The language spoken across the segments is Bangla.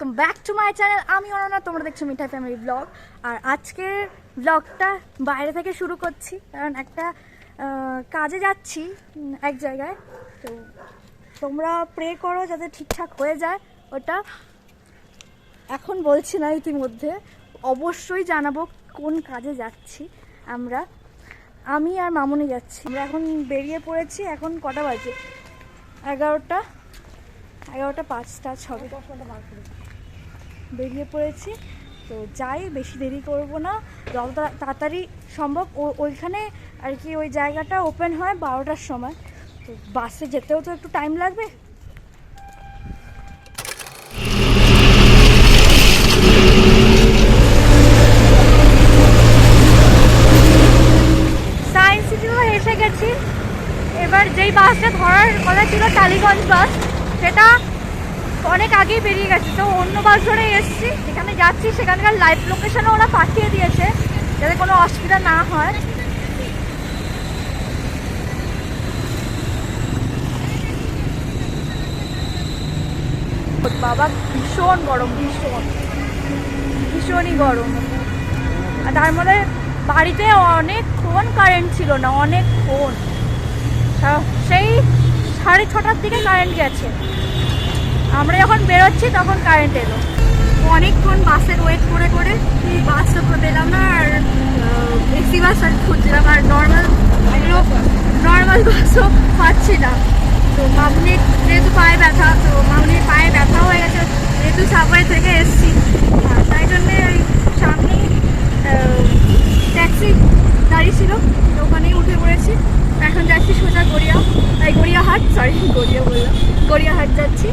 Welcome back to my channel আমি অননা তোমরা দেখছ মিঠাই ফ্যামিলি ব্লগ আর আজকের ব্লগটা বাইরে থেকে শুরু করছি, কারণ একটা কাজে যাচ্ছি এক জায়গায়। তো তোমরা প্রে করো যাতে ঠিকঠাক হয়ে যায়। ওটা এখন বলছি না ইতিমধ্যে। অবশ্যই জানাব কোন কাজে যাচ্ছি আমরা। আমি আর মামুনি যাচ্ছি। আমরা এখন বেরিয়ে পড়েছি, এখন কটা বাজে? এগারোটা এগারোটা পাঁচটা ছবে। বেরিয়ে পড়েছি। তো যাই, বেশি দেরি করব না। যত তাড়াতাড়ি সম্ভব। ওইখানে আর কি ওই জায়গাটা ওপেন হয় বারোটার সময়। তো বাসে যেতেও তো একটু টাইম লাগবে। সায়েন্স সিটিও এসে গেছি। এবার যেই বাসটা ধরার কথা ছিল টালিগঞ্জ বাস, সেটা আগেই বেরিয়ে গেছে। তো অন্য বাস ধরে এসেছি। যেখানে যাচ্ছি, সেখানকার লাইভ লোকেশনও ওরা পাঠিয়ে দিয়েছে, যাতে কোনো অসুবিধা না হয়। বাবা, ভীষণ গরম, ভীষণ। ভীষণই গরম। আর তার মধ্যে বাড়িতে অনেকক্ষণ কারেন্ট ছিল না অনেকক্ষণ সেই সাড়ে ছটার দিকে কারেন্ট গেছে। আমরা যখন বেরোচ্ছি তখন কারেন্ট এলো। অনেকক্ষণ বাসের ওয়েট করে করে বাস তো পেলাম না আর এসি বাস আর খুঁজছিলাম আর নর্মাল নর্মাল বাসও পাচ্ছি না তো মামুনির যেহেতু পায়ে ব্যথা, তো মামুনির পায়ে ব্যথা হয়ে গেছে, যেহেতু সাবওয়ে থেকে এসছি। তাই জন্যে ওই সামনেই ট্যাক্সি দাঁড়িয়ে ছিল। তো ওখানেই উঠে পড়েছি। এখন যাচ্ছি সোজা গড়িয়া তাই গড়িয়াহাট সরি গড়িয়া বললাম, গড়িয়াহাট যাচ্ছি।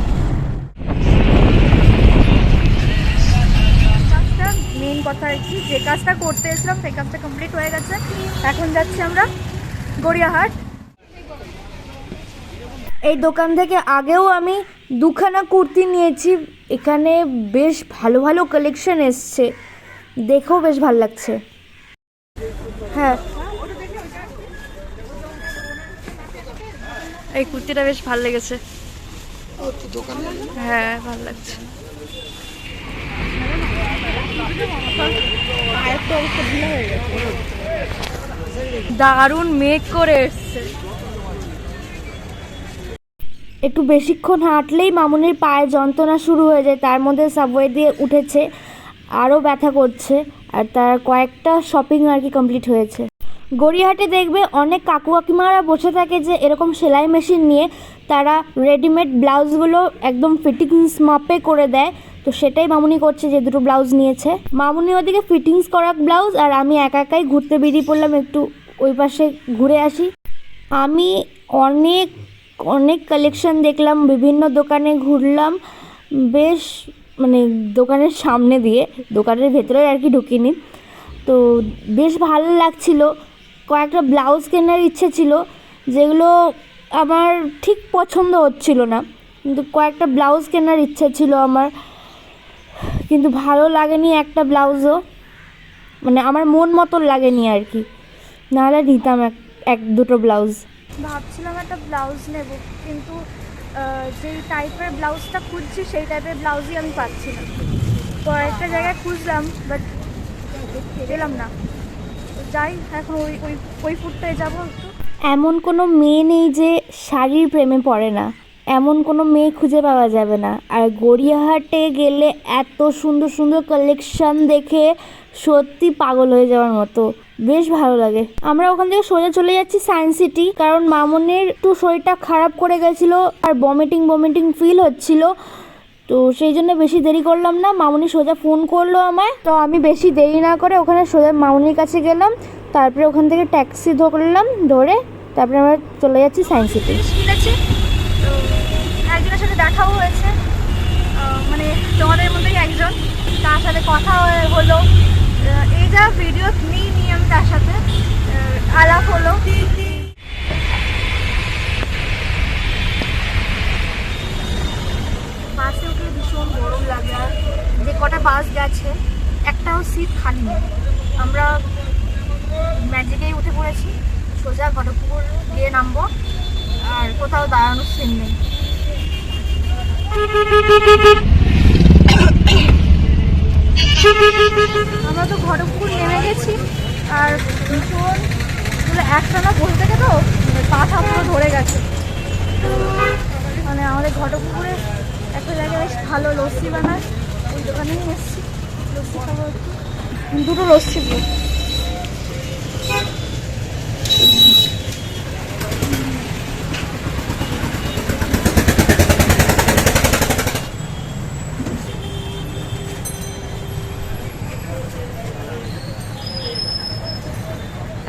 মেন কথা আর কি। যে কাজটা করতে এসেছিলাম, সেই কাজটা কমপ্লিট হয়ে গেছে। এখন যাচ্ছি আমরা গড়িয়াহাট। এই দোকান থেকে আগেও আমি দুখানা কুর্তি নিয়েছি। এখানে বেশ ভালো ভালো কালেকশন এসছে। দেখেও বেশ ভালো লাগছে। হ্যাঁ। এই কুর্তিটা বেশ ভালো লেগেছে। হ্যাঁ ভালো লাগছে। দারুণ মেক করে এসছে। একটু বেশিক্ষণ হাঁটলেই মামুনির পায়ে যন্ত্রণা শুরু হয়ে যায়, তার মধ্যে সাবওয়ে দিয়ে উঠেছে, আরও ব্যথা করছে, আর তার কয়েকটা শপিং আর কি কমপ্লিট হয়েছে। গড়িয়াহাটে দেখবে অনেক কাকু কাকিমারা বসে থাকে যে এরকম সেলাই মেশিন নিয়ে তারা রেডিমেড ব্লাউজগুলো একদম ফিটিংস মাপে করে দেয়। তো সেটাই মামুনি করছে যে দুটো ব্লাউজ নিয়েছে। মামুনি ওদিকে ফিটিংস করা ব্লাউজ আর আমি একা একাই ঘুরতে বেরিয়ে পড়লাম একটু ওই পাশে ঘুরে আসি। আমি অনেক অনেক কালেকশন দেখলাম, বিভিন্ন দোকানে ঘুরলাম। বেশ মানে দোকানের সামনে দিয়ে, দোকানের ভেতরে আর কি ঢুকিনি। তো বেশ ভালো লাগছিল। কয়েকটা ব্লাউজ কেনার ইচ্ছে ছিল, যেগুলো আমার ঠিক পছন্দ হচ্ছিল না। কিন্তু কয়েকটা ব্লাউজ কেনার ইচ্ছা ছিল আমার। কিন্তু ভালো লাগেনি একটা ব্লাউজও। মানে আমার মন মতন লাগেনি আর কি। নাহলে নিতাম এক এক, দুটো ব্লাউজ। ভাবছিলাম একটা ব্লাউজ নেব, কিন্তু যেই টাইপের ব্লাউজটা খুঁজছি, সেই টাইপের ব্লাউজই আমি পাচ্ছি না। কয়েকটা জায়গায় খুঁজলাম বাট পেলাম না। যাই, এখন ওই ওই ওই ফুটটায় যাব একটু। এমন কোনো মেয়ে নেই যে শাড়ির প্রেমে পড়ে না। এমন কোনো মেয়ে খুঁজে পাওয়া যাবে না। আর গড়িয়াহাটে গেলে এত সুন্দর সুন্দর কালেকশন দেখে সত্যি পাগল হয়ে যাওয়ার মতো। বেশ ভালো লাগে। আমরা ওখান থেকে সোজা চলে যাচ্ছি সায়েন্স সিটি, কারণ মামনের একটু শরীরটা খারাপ করে গেছিল, আর বমিটিং বমিটিং ফিল হচ্ছিল। তো সেই জন্য বেশি দেরি করলাম না। মামুনি সোজা ফোন করল আমায়। তো আমি বেশি দেরি না করে ওখানে সোজা মামুনির কাছে গেলাম। তারপরে ওখান থেকে ট্যাক্সি ধরলাম ধরে তারপরে আমরা চলে যাচ্ছি সায়েন্স সিটি। কিনেছি তো একজনের সাথে দেখাও হয়েছে। মানে তোমাদের মধ্যেই একজন। তার সাথে কথা হলো। এই যা ভিডিও নিই আমি তার সাথে আলাপ হলো। বাসে উঠে ভীষণ গরম লাগে আর যে কটা বাস গেছে, একটাও সিট খালি নেই। আমরা ম্যাজিকেই উঠে পড়েছি, সোজা ঘটকপুকুর গিয়ে নামবো, আর কোথাও দাঁড়ানোর সিন নেই। আমরা তো ঘটকপুর নেমে গেছি, আর ভীষণ পুরো একটানা বসে থেকে তো মানে পাটা পুরো ধরে গেছে। মানে আমাদের ঘটকপুরে জায়গায় বেশ ভালো লস্যি বানায়। ওই দোকানেই এসেছি। লস্যি খাব দুটো লস্যি দিই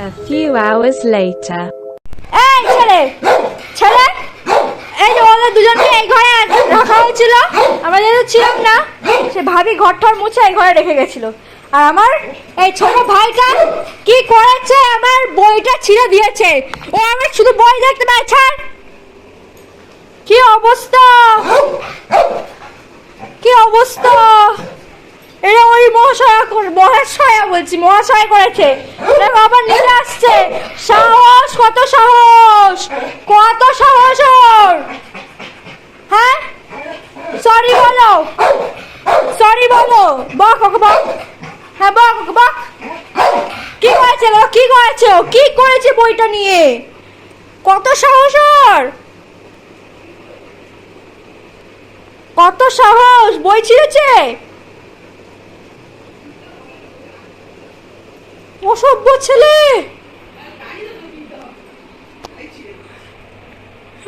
A few hours later. এই ছেলে ছেলে এই যে ওদের দুজনকে এই ঘরে হয়েছিল আমরা যেহেতু ছিলাম না, সে ভাবি ঘর ঠর মুছে এই ঘরে রেখে গেছিল। আর আমার এই ছোট ভাইটা কি করেছে? আমার বইটা ছিঁড়ে দিয়েছে। ও আমার শুধু বই দেখতে পায় ছাড়। কি অবস্থা? কি অবস্থা? এটা ওই মহাশয়া করে, মহাশয়া বলছি, মহাশয় করেছে। বাবা নিয়ে আসছে। সাহস, কত সাহস কত সাহস ওর হ্যাঁ সরি বলো সরি বলো বক ওকে বক হ্যাঁ বক ওকে বক কি করেছে ও কি করেছে? কি করেছে বইটা নিয়ে? কত সাহস ওর? কত সাহস? বই ছিঁড়েছে? অসভ্য ছেলে!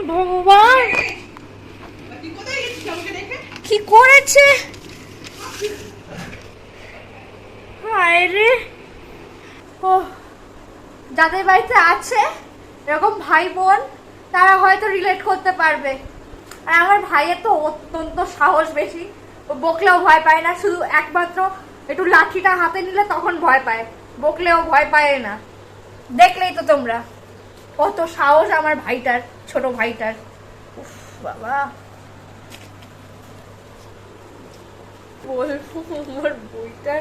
ভগবান! কি করেছে? হায় রে! ও যাদের বাড়িতে আছে এরকম ভাই বোন, তারা হয়তো রিলেট করতে পারবে। আর আমার ভাইয়ের তো অত্যন্ত সাহস বেশি। ও বকলেও ভয় পায় না, শুধু একমাত্র একটু লাঠিটা হাতে নিলে তখন ভয় পায়। বকলেও ভয় পায় না। দেখলেই তো তোমরা। কত সাহস আমার ভাইটার, ছোট ভাইটার। উফ, বাবা। বলব আমার বইটার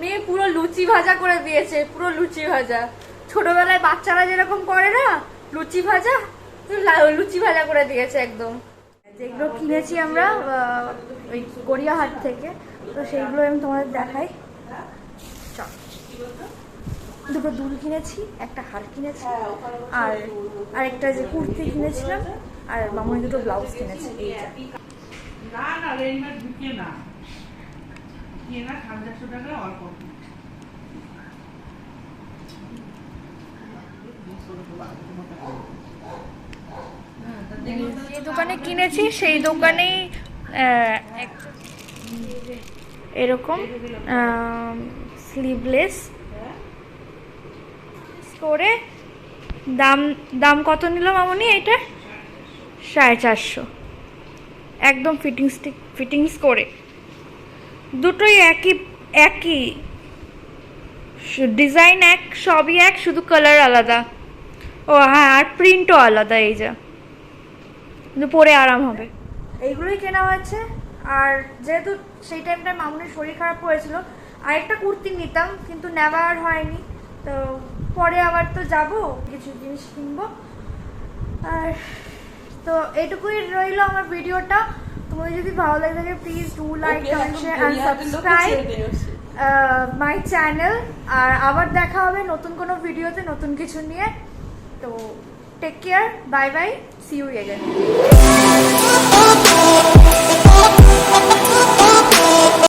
নিয়ে পুরো লুচি ভাজা করে দিয়েছে, পুরো লুচি ভাজা। ছোটবেলায় বাচ্চারা যেরকম করে না, লুচি ভাজা লুচি ভাজা করে দিয়েছে একদম। যেগুলো কিনেছি আমরা ওই গড়িয়াহাট থেকে, তো সেইগুলো আমি তোমাদের দেখাই। দুটো দুল কিনেছি, একটা হার কিনেছি, আর আরেকটা যে কুর্তি কিনেছিলাম, আর মামনি দুটো ব্লাউজ কিনেছি না না রেডিমেড না। টাকা অল্প। যে দোকানে কিনেছি, সেই দোকানেই এরকম স্লিভলেস করে দাম দাম কত নিল মামনি এটা সাড়ে চারশো। একদম ফিটিংস ফিটিংস করে দুটোই একই একই। ডিজাইন এক, সবই এক, শুধু কালার আলাদা। ও হ্যাঁ আর প্রিন্টও আলাদা এই যা। পরে আরাম হবে। এইগুলোই কেনা হয়েছে। আর যেহেতু সেই টাইমটা মামুনের শরীর খারাপ করেছিল আরেকটা কুর্তি নিতাম কিন্তু নেওয়া আর হয়নি। তো পরে আবার তো যাব কিছু জিনিস কিনবো। আর তো এটুকুই রইল আমার ভিডিওটা। তোমার যদি ভালো লাগে থাকে please do like comment share subscribe my channel আর আবার দেখা হবে নতুন কোনো ভিডিওতে নতুন কিছু নিয়ে। तो take care bye bye see you again